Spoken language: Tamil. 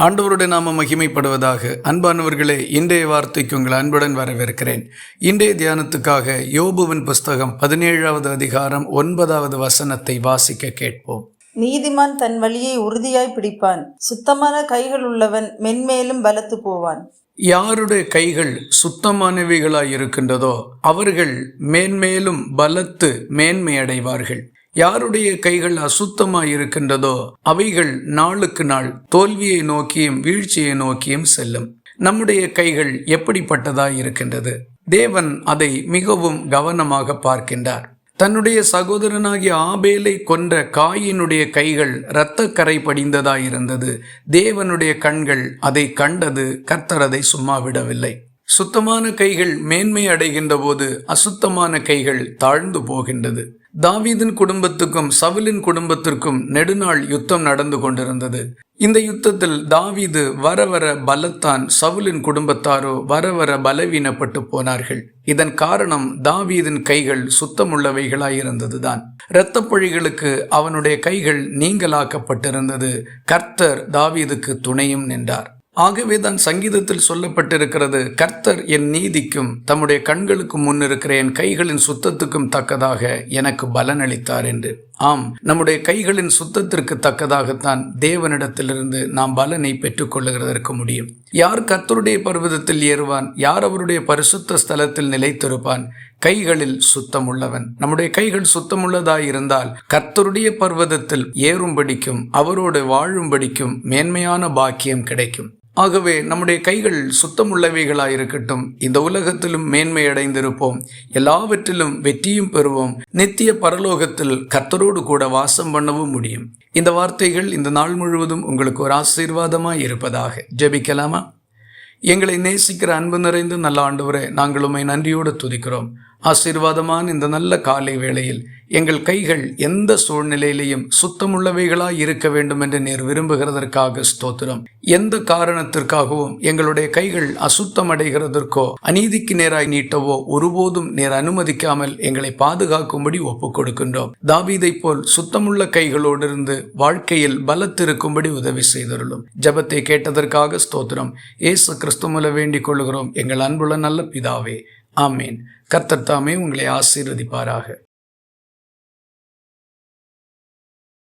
ஆண்டவருடைய நாம மகிமைப்படுவதாக. அன்பானவர்களே இன்றைய வார்த்தைக்கு உங்கள் அன்புடன் வரவேற்கிறேன். இன்றைய தியானத்துக்காக யோபுவின் புஸ்தகம் பதினேழாவது அதிகாரம் ஒன்பதாவது வசனத்தை வாசிக்க கேட்போம். நீதிமான் தன் வழியை உறுதியாய் பிடிப்பான். சுத்தமான கைகள் உள்ளவன் மென்மேலும் பலத்து போவான். யாருடைய கைகள் சுத்தமானவைகளாய் இருக்கின்றதோ அவர்கள் மேன்மேலும் பலத்து மேன்மை அடைவார்கள் யாருடைய கைகள் அசுத்தமாய் இருக்கின்றதோ அவைகள் நாளுக்கு நாள் தோல்வியை நோக்கியும் வீழ்ச்சியை நோக்கியும் செல்லும். நம்முடைய கைகள் எப்படிப்பட்டதாய் இருக்கின்றது? தேவன் அதை மிகவும் கவனமாக பார்க்கின்றார். தன்னுடைய சகோதரனாகிய ஆபேலை கொன்ற காயினுடைய கைகள் இரத்தக்கரை படிந்ததாயிருந்தது தேவனுடைய கண்கள் அதை கண்டது கர்த்தரதை சும்மா விடவில்லை. சுத்தமான கைகள் மேன்மை அடைகின்ற போது அசுத்தமான கைகள் தாழ்ந்து போகின்றது. தாவீதின் குடும்பத்துக்கும் சவுலின் குடும்பத்திற்கும் நெடுநாள் யுத்தம் நடந்து கொண்டிருந்தது. இந்த யுத்தத்தில் தாவீது வர வர பலத்தான் சவுலின் குடும்பத்தாரோ வர வர பலவீனப்பட்டு போனார்கள். இதன் காரணம் தாவீதின் கைகள் சுத்தமுள்ளவைகளாயிருந்ததுதான். இரத்தப்பொழிகளுக்கு அவனுடைய கைகள் நீங்களாக்கப்பட்டிருந்தது கர்த்தர் தாவீதுக்கு துணையும் நின்றார். ஆகவே தான் சங்கீதத்தில் சொல்லப்பட்டிருக்கிறது கர்த்தர் என் நீதிக்கும் தம்முடைய கண்களுக்கு முன்னிருக்கிற என் கைகளின் சுத்தத்துக்கும் தக்கதாக எனக்கு பலன் அளித்தார் என்று. ஆம் நம்முடைய கைகளின் சுத்தத்திற்கு தக்கதாகத்தான் தேவனிடத்திலிருந்து நாம் பலனை பெற்றுக்கொள்ளுகிறதற்கு முடியும். யார் கர்த்தருடைய பர்வதத்தில் ஏறுவான் யார் அவருடைய பரிசுத்த ஸ்தலத்தில் நிலைத்திருப்பான்? கைகளில் சுத்தம் உள்ளவன் நம்முடைய கைகள் சுத்தமுள்ளதாய் இருந்தால் கர்த்தருடைய பர்வதத்தில் ஏறும்படிக்கும் அவரோடு வாழும்படிக்கும் மேன்மையான பாக்கியம் கிடைக்கும். ஆகவே நம்முடைய கைகள் சுத்தமுள்ளவைகளாக இருக்கட்டும் இந்த உலகத்திலும் மேன்மை அடைந்திருப்போம் எல்லாவற்றிலும் வெற்றியும் பெறுவோம். நித்திய பரலோகத்தில் கர்த்தரோடு கூட வாசம் பண்ணவும் முடியும். இந்த வார்த்தைகள் இந்த நாள் முழுவதும் உங்களுக்கு ஒரு ஆசீர்வாதமாய் இருப்பதாக ஜெபிக்கலாமா? எங்களை நேசிக்கிற அன்பு நிறைந்த நல்ல ஆண்டவரை நாங்கள் உம்மை நன்றியோடு துதிக்கிறோம். ஆசீர்வாதமான இந்த நல்ல காலை வேளையில் எங்கள் கைகள் எந்த சூழ்நிலையிலையும் சுத்தமுள்ளவைகளாய் இருக்க வேண்டும் என்று நீர் விரும்புகிறதற்காக ஸ்தோத்திரம். எந்த காரணத்திற்காகவும் எங்களுடைய கைகள் அசுத்தம் அடைகிறதற்கோ அநீதிக்கு நேராய் நீட்டவோ ஒருபோதும் நேர் அனுமதிக்காமல் எங்களை பாதுகாக்கும்படி ஒப்புக் கொடுக்கின்றோம். தாவீதை போல் சுத்தமுள்ள கைகளோடு இருந்து வாழ்க்கையில் பலத்திருக்கும்படி உதவி செய்தருளும். ஜபத்தை கேட்டதற்காக ஸ்தோத்திரம். ஏசு கிறிஸ்துமல வேண்டிக் கொள்கிறோம். எங்கள் அன்புள்ள நல்ல பிதாவே. ஆமேன். கர்த்தர் தாமே உங்களை ஆசீர்வதிப்பாராக.